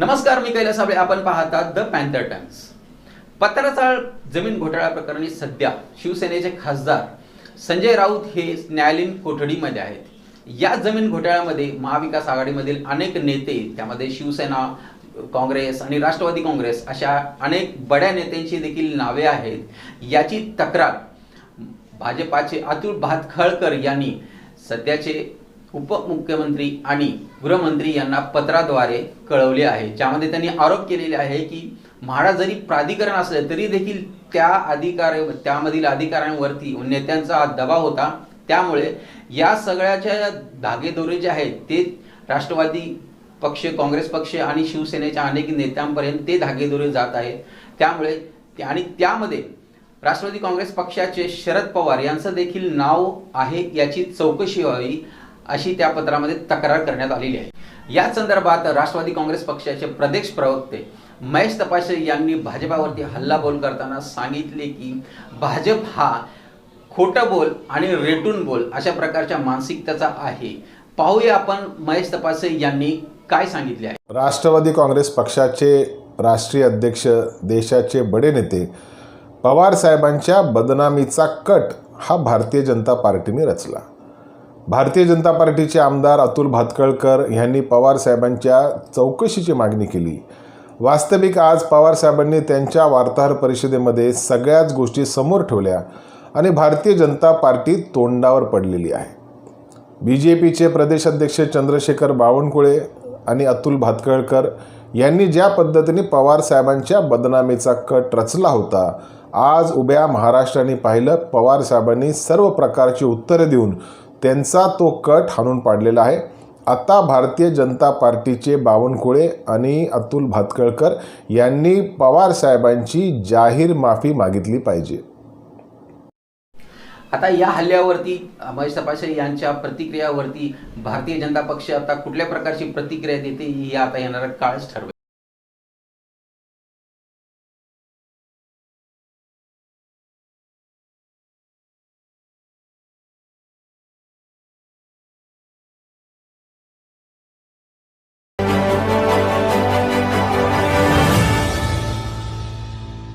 नमस्कार मी कैलास साबळे. आपण पाहतात द पॅन्थर टाइम्स पत्राचाळ जमीन घोटाळा प्रकरणी सध्या शिवसेनेचे खासदार संजय राऊत हे न्यायालयीन कोठडीमध्ये आहेत. या जमीन घोटाळ्यामध्ये महाविकास आघाडीमधील अनेक नेते त्यामध्ये शिवसेना काँग्रेस आणि राष्ट्रवादी काँग्रेस अशा अनेक बड्या नेत्यांची देखील नावे आहेत. याची तक्रार भाजपाचे अतुल भातखळकर यांनी सध्याचे उपमुख्यमंत्री आणि गृहमंत्री यांना पत्राद्वारे कळवले आहे. ज्यामध्ये त्यांनी आरोप केलेले आहे की म्हाडा जरी प्राधिकरण असले तरी देखील त्या अधिकार त्यामधील अधिकाऱ्यांवरती नेत्यांचा दबाव होता. त्यामुळे या सगळ्याच्या धागेदोरे जे आहेत ते राष्ट्रवादी पक्ष काँग्रेस पक्ष आणि शिवसेनेच्या अनेक नेत्यांपर्यंत ते धागेदोरे जात आहेत. त्यामुळे आणि त्यामध्ये राष्ट्रवादी काँग्रेस पक्षाचे शरद पवार यांचं देखील नाव आहे याची चौकशी व्हावी. अशी त्या पत्रामध्ये तक्रार करण्यात आलेली आहे. या संदर्भात राष्ट्रवादी काँग्रेस पक्षाचे प्रदेश प्रवक्ते महेश तपाशे यांनी भाजपावरती हल्लाबोल करताना सांगितले की भाजप हा खोटं बोल आणि रेटून बोल अशा प्रकारच्या मानसिकतेचा आहे. पाहूया आपण महेश तपासे यांनी काय सांगितले आहे. राष्ट्रवादी काँग्रेस पक्षाचे राष्ट्रीय अध्यक्ष देशाचे बडे नेते पवार साहेबांच्या बदनामीचा कट हा भारतीय जनता पार्टीने रचला. भारतीय जनता पार्टीचे आमदार अतुल भातकळकर यांनी पवार साहेबांच्या चौकशीची मागणी केली. वास्तविक आज पवार साहेबांनी त्यांच्या वार्ताहर परिषदेमध्ये सगळ्याच गोष्टी समोर ठेवल्या आणि भारतीय जनता पार्टी तोंडावर पडलेली आहे. बी जे पीचे प्रदेशाध्यक्ष चंद्रशेखर बावनकुळे आणि अतुल भातकळकर यांनी ज्या पद्धतीने पवार साहेबांच्या बदनामीचा कट रचला होता आज उभ्या महाराष्ट्राने पाहिलं पवार साहेबांनी सर्व प्रकारची उत्तरे देऊन त्यांचा तो कट हाणून पाडलेला आहे. आता भारतीय जनता पार्टीचे बावनकुळे आणि अतुल भातकळकर यांनी पवार साहेबांची जाहीर माफी मागितली पाहिजे. आता या हल्ल्यावरती महेश तपासे यांच्या प्रतिक्रियावरती भारतीय जनता पक्ष आता कुठल्या प्रकारची प्रतिक्रिया देते ही आता येणारा काळच ठरवेल.